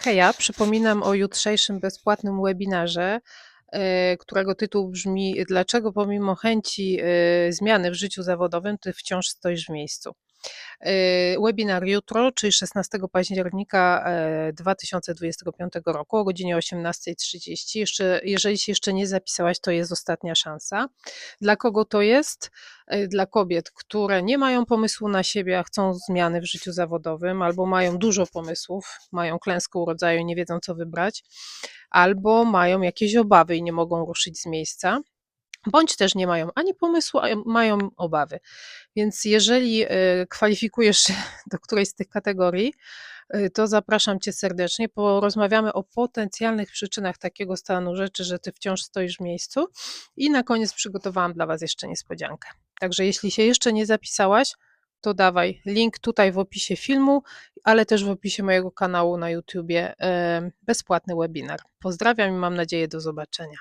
Heja, przypominam o jutrzejszym bezpłatnym webinarze, e, którego tytuł brzmi Dlaczego pomimo chęci e, zmiany w życiu zawodowym ty wciąż stoisz w miejscu? E, webinar jutro, czyli 16 października e, 2025 roku o godzinie 18.30. Jeszcze, jeżeli się jeszcze nie zapisałaś, to jest ostatnia szansa. Dla kogo to jest? E, Dla kobiet, które nie mają pomysłu na siebie, a chcą zmiany w życiu zawodowym, albo mają dużo pomysłów, mają klęskę urodzaju i nie wiedzą, co wybrać, albo mają jakieś obawy i nie mogą ruszyć z miejsca bądź też nie mają ani pomysłu, mają obawy. Więc jeżeli e, kwalifikujesz się do którejś z tych kategorii, e, to zapraszam Cię serdecznie. Porozmawiamy o potencjalnych przyczynach takiego stanu rzeczy, że Ty wciąż stoisz w miejscu. I na koniec przygotowałam dla Was jeszcze niespodziankę. Także jeśli się jeszcze nie zapisałaś, to dawaj link tutaj w opisie filmu, ale też w opisie mojego kanału na YouTubie. e, Bezpłatny webinar. Pozdrawiam i mam nadzieję do zobaczenia.